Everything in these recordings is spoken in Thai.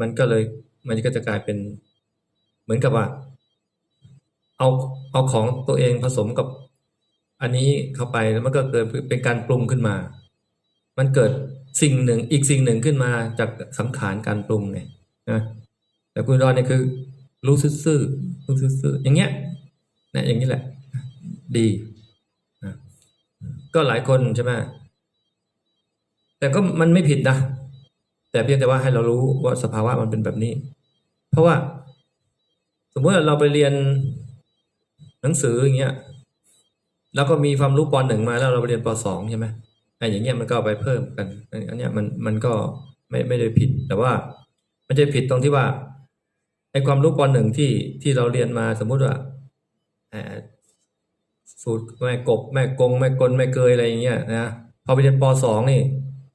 มันก็เลยมันก็จะกลายเป็นเหมือนกับว่า เอาเอาของตัวเองผสมกับอันนี้เข้าไปแล้วมันก็เกิดเป็นการปรุงขึ้นมา มันเกิดสิ่งหนึ่งอีกสิ่งหนึ่งขึ้นมาจากสังขารการปรุงเนี่ยนะแต่คุณดอนเนี่ยคือ รู้ซื่อๆรู้ซื่อๆอย่างเงี้ยนะอย่างนี้แหละ ดีนะก็หลายคนใช่ไหมแต่ก็มันไม่ผิดนะ แต่เพียงแต่ว่าให้เรารู้ว่าสภาวะมันเป็นแบบนี้ เพราะว่า สมมติว่าเราไปเรียนหนังสืออย่างเงี้ยแล้วก็มีความรู้ปหนึ่งมาแล้วเราไปเรียนปสองใช่ไหมไอ้อย่างเงี้ยมันก็ไปเพิ่มกัน อันเนี้ยมันมันก็ไม่ไม่ได้ผิด แต่ว่ามันจะผิดตรงที่ว่าไอ้ความรู้ปหนึ่งที่ที่เราเรียนมาสมมุติว่าเอ่อสูตรแม่กบแม่กงแม่กลแม่เกยอะไรอย่างเงี้ยนะพอไปเรียนปสองนี่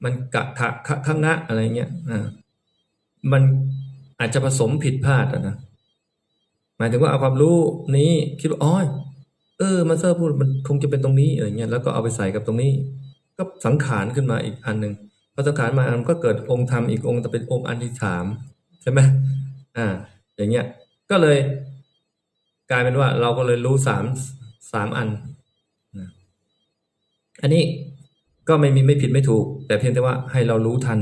มันกะทะคะคะงะอะไรเงี้ยอ่ามันอาจจะผสมผิดพลาดอะนะหมายถึงว่าเอาความรู้นี้คิดว่าอ๋อเออมาเซอร์พูดมันคงจะเป็นตรงนี้อะไรเงี้ยแล้วก็เอาไปใส่กับตรงนี้ ก็สังขารขึ้นมาอีกอันหนึ่งพอสังขารมาอันก็เกิดองค์ธรรมอีกองค์จะเป็นองค์อันที่สามใช่ไหมอ่า อย่างเงี้ย ก็เลย กลายเป็นว่า เราก็เลยรู้สามสามอันอันนี้ ก็ไม่มีไม่ผิดไม่ถูก แต่เพียงแต่ว่าให้เรารู้ทัน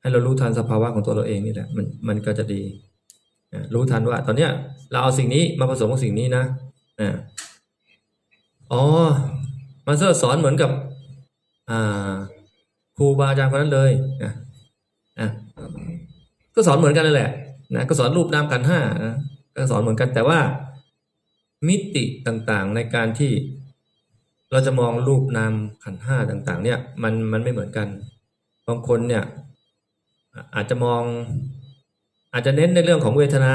ให้เรารู้ทันสภาวะของตัวเราเองนี่แหละมันมันก็จะดีรู้ทันว่า ตอนเนี้ย เราเอาสิ่งนี้มาผสมกับสิ่งนี้นะอ๋อมาสเตอร์สอนเหมือนกับ อ่าครูบาอาจารย์คนนั้นเลยอะอะก็สอนเหมือนกันนั่นแหละนะก็สอนรูปนามขันห้านะก็สอนเหมือนกันแต่ว่า มิติต่างๆในการที่ เราจะมองรูปนามขันห้าต่างๆ เนี่ยมันมันไม่เหมือนกันบางคนเนี่ยอาจจะมองอาจจะเน้นในเรื่องของเวทนา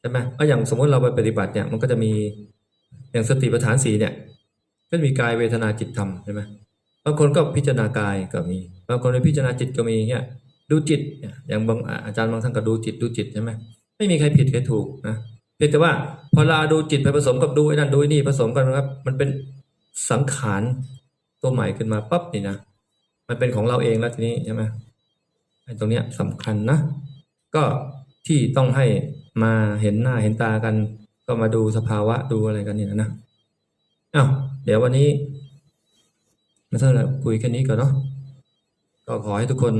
ใช่ไหมก็อย่างสมมติเราไปปฏิบัติเนี่ยมันก็จะมีอย่างสติปัฏฐานสีเนี่ยก็มีกายเวทนาจิตธรรมใช่ไหมบางคนก็พิจารณากายก็มีบางคนไปพิจารณาจิตก็มีเนี่ยดูจิตเนี่ยอย่างบางอาจารย์บางท่านก็ดูจิตดูจิตใช่ไหมไม่มีใครผิดใครถูกนะเพียงแต่ว่าพอเราดูจิตไปผสมกับดูไอ้นั่นดูไอ้นี่ผสมกันนะครับ มันเป็น สังขารตัวใหม่ขึ้นมาปั๊บนี่นะมันเป็นของเราเองแล้วทีนี้ใช่ไหมไอ้ตรงเนี้ยสำคัญนะ ก็ที่ต้องให้มาเห็นหน้าเห็นตากัน ก็มาดูสภาวะดูอะไรกันเนี่ยนะอ้าวเดี๋ยววันนี้มาเท่าไหร่คุยแค่นี้ก่อนเนาะก็ขอให้ทุกคน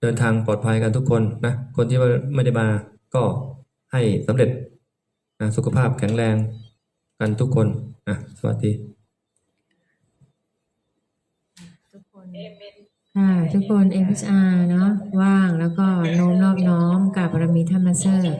เดินทางปลอดภัยกันทุกคนนะคนที่ไม่ได้มาก็ให้สำเร็จนะสุขภาพแข็งแรงกันทุกคนอะสวัสดี ทุก คนค่ะทุกคน MSR เนาะว่างแล้วก็โน้มรอบน้อมกับบารมีธรรมเซอร์